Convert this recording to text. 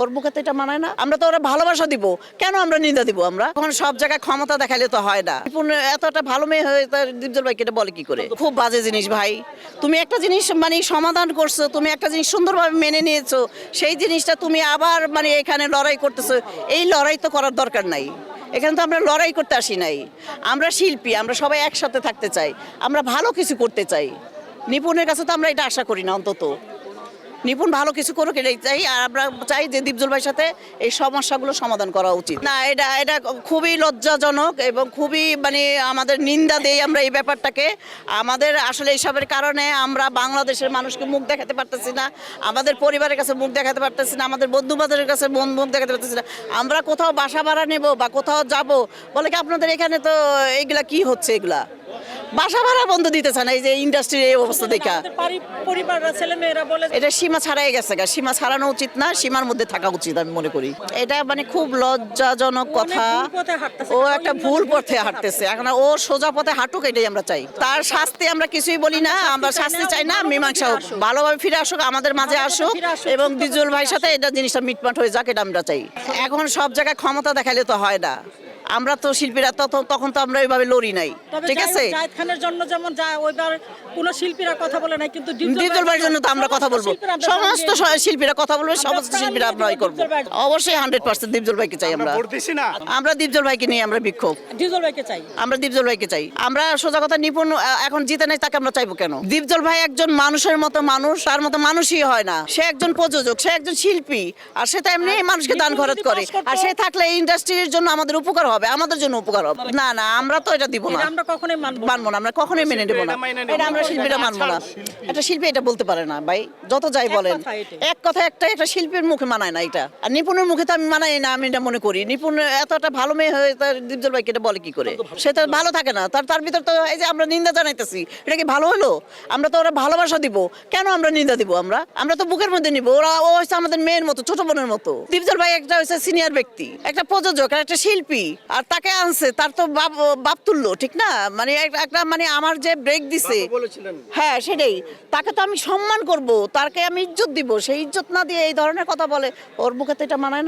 ওর মুখে তো এটা মানায় না। আমরা তো ওরা ভালোবাসা দিব। কেন আমরা নিন্দা দিব আমরা? এখন সব জায়গায় ক্ষমতা দেখালে তো হয় না। নিপুণ এতটা ভালো মেয়ে হয়ে তার দীপজল ভাইকে এটা বলে কি করে? খুব বাজে জিনিস ভাই। তুমি একটা জিনিস মানে সমাধান করছ, তুমি একটা জিনিস সুন্দরভাবে মেনে নিয়েছো, সেই জিনিসটা তুমি আবার মানে এখানে লড়াই করতেছো। এই লড়াই তো করার দরকার নাই। এখানে তো আমরা লড়াই করতে আসি নাই। আমরা শিল্পী, আমরা সবাই একসাথে থাকতে চাই। আমরা ভালো কিছু করতে চাই। নিপুণের কাছে তো আমরা এটা আশা করি না অন্তত। নিপুণ ভালো কিছু করুক, এটাই চাই। আর আমরা চাই যে দীপজল ভাইয়ের সাথে এই সমস্যাগুলো সমাধান করা উচিত। না, এটা এটা খুবই লজ্জাজনক এবং খুবই মানে আমাদের নিন্দা দেই আমরা এই ব্যাপারটাকে। আমাদের আসলে এইসবের কারণে আমরা বাংলাদেশের মানুষকে মুখ দেখাতে পারতেছি না, আমাদের পরিবারের কাছে মুখ দেখাতে পারতেছি না, আমাদের বন্ধু বান্ধবের কাছে মুখ দেখাতে পারতেছি না। আমরা কোথাও বাসা ভাড়া নেব বা কোথাও যাব, বলে কি আপনাদের এখানে তো এইগুলা কি হচ্ছে এগুলা? বাসা ভাড়া বন্ধ দিতেছে না এই যে ইন্ডাস্ট্রির এই অবস্থা দেখা। পরিবাররা ছেলে মেয়েরা বলে এটা সীমা ছাড়াই গেছে গা। সীমা ছাড়ানো উচিত না সীমার মধ্যে থাকা উচিত আমি মনে করি। এটা মানে খুব লজ্জাজনক কথা। ও একটা ভুল পথে হাঁটতেছে। এখন ও সোজা পথে হাঁটুক এটাই আমরা চাই। তার শাস্তি আমরা কিছুই বলি না আমরা শাস্তি চাই না মীমাংসা হোক। ভালোভাবে ফিরে আসুক আমাদের মাঝে আসুক এবং দিজুল ভাইয়ের সাথে এটা জিনিসটা মিটমাট হয়ে যাক এটা আমরা চাই। এখন সব জায়গায় ক্ষমতা দেখালে তো হয় না। আমরা তো শিল্পীরা তত তখন তো আমরা ওইভাবে লড়ি নাই। ঠিক আছে? খানের জন্য যেমন ওইবার কোনো শিল্পীরা কথা বলে নাই কিন্তু ভাইয়ের জন্য তো আমরা কথা বলব। সমস্ত শিল্পীরা কথা বলবে আমরা সমস্ত শিল্পীরা আমরা করব। ভাইকে। অবশ্যই হান্ড্রেড পার্সেন্ট দীপজল ভাইকে চাই আমরা আমরা। দীপজল ভাইকে নিয়ে আমরা বিক্ষোভ। ডিজল ভাইকে চাই। আমরা দীপজল ভাইকে চাই। আমরা সোজা কথা নিপুণ এখন জিতে নেই তাকে আমরা চাইব কেন? দীপজল ভাই একজন মানুষের মতো মানুষ তার মতো মানুষই হয় না। সে একজন প্রযোজক সে একজন শিল্পী আর সে তো এমনি মানুষকে দান খরচ করে। আর সে থাকলে ইন্ডাস্ট্রির জন্য আমাদের উপকার হবে। আমাদের জন্য উপকার হবে। না না আমরা তো এটা দিব না। আমরা কখনোই মানবো না। আমরা কখনোই মেনে নেব না। এটা আমরা শিল্পীরা মানবো না। একটা শিল্পী এটা বলতে পারে না ভাই। যত যাই বলেন এক কথা একটা একটা শিল্পীর মুখে মানায় না এটা। আর নিপুণের মুখে তো আমি মানাই না আমি এটা মনে করি। নিপুণ এত একটা ভালো মেয়ে হয়ে তার দীপজল ভাইকে এটা বলে কি করে? সে তো ভালো থাকে না। তার তার ভিতর তো এই যে আমরা নিন্দা জানাইতেছি এটা কি ভালো হলো? আমরা তো ওরা ভালোবাসা দিব। কেন আমরা নিন্দা দিব আমরা? আমরা তো বুকের মধ্যে নিব। ওরা ও হচ্ছে আমাদের মেয়ের মতো ছোট বোনের মতো। দীপজল ভাই একটা হচ্ছে সিনিয়র ব্যক্তি একটা প্রযোজক আর একটা শিল্পী। আর তাকে আনছে তার তো বাপ বাপ তুললো ঠিক না? মানে একটা- মানে আমার যে ব্রেক দিছে। হ্যাঁ সেটাই। তাকে তো আমি সম্মান করব তাকে আমি ইজ্জত দিব। সেই ইজ্জত না দিয়ে এই ধরনের কথা বলে ওর মুখে তো এটা মানায় না।